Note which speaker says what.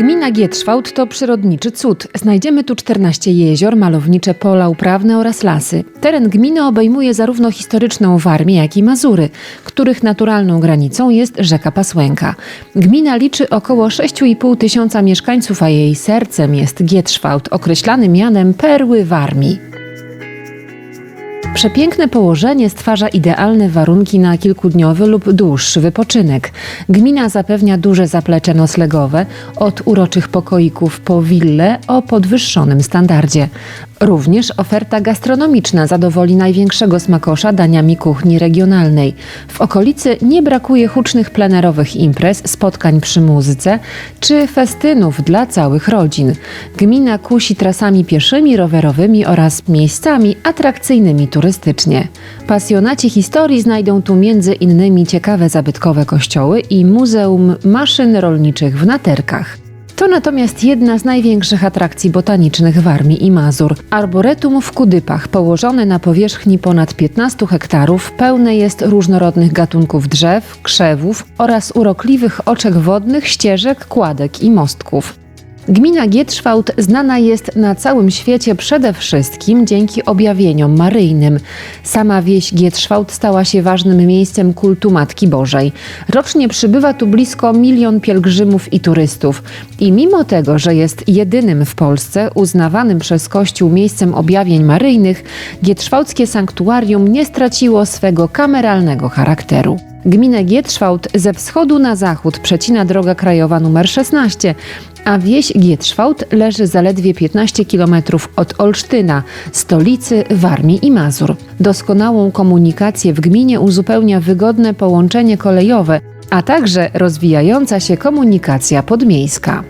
Speaker 1: Gmina Gietrzwałd to przyrodniczy cud. Znajdziemy tu 14 jezior, malownicze pola uprawne oraz lasy. Teren gminy obejmuje zarówno historyczną Warmię, jak i Mazury, których naturalną granicą jest rzeka Pasłęka. Gmina liczy około 6,5 tysiąca mieszkańców, a jej sercem jest Gietrzwałd, określany mianem Perły Warmii. Przepiękne położenie stwarza idealne warunki na kilkudniowy lub dłuższy wypoczynek. Gmina zapewnia duże zaplecze noclegowe, od uroczych pokoików po wille o podwyższonym standardzie. Również oferta gastronomiczna zadowoli największego smakosza daniami kuchni regionalnej. W okolicy nie brakuje hucznych plenerowych imprez, spotkań przy muzyce czy festynów dla całych rodzin. Gmina kusi trasami pieszymi, rowerowymi oraz miejscami atrakcyjnymi turystycznie. Pasjonaci historii znajdą tu między innymi ciekawe zabytkowe kościoły i Muzeum Maszyn Rolniczych w Naterkach. To natomiast jedna z największych atrakcji botanicznych Warmii i Mazur. Arboretum w Kudypach, położone na powierzchni ponad 15 hektarów, pełne jest różnorodnych gatunków drzew, krzewów oraz urokliwych oczek wodnych, ścieżek, kładek i mostków. Gmina Gietrzwałd znana jest na całym świecie przede wszystkim dzięki objawieniom maryjnym. Sama wieś Gietrzwałd stała się ważnym miejscem kultu Matki Bożej. Rocznie przybywa tu blisko milion pielgrzymów i turystów. I mimo tego, że jest jedynym w Polsce uznawanym przez Kościół miejscem objawień maryjnych, Gietrzwałdzkie sanktuarium nie straciło swego kameralnego charakteru. Gminę Gietrzwałd ze wschodu na zachód przecina droga krajowa nr 16, a wieś Gietrzwałd leży zaledwie 15 km od Olsztyna, stolicy Warmii i Mazur. Doskonałą komunikację w gminie uzupełnia wygodne połączenie kolejowe, a także rozwijająca się komunikacja podmiejska.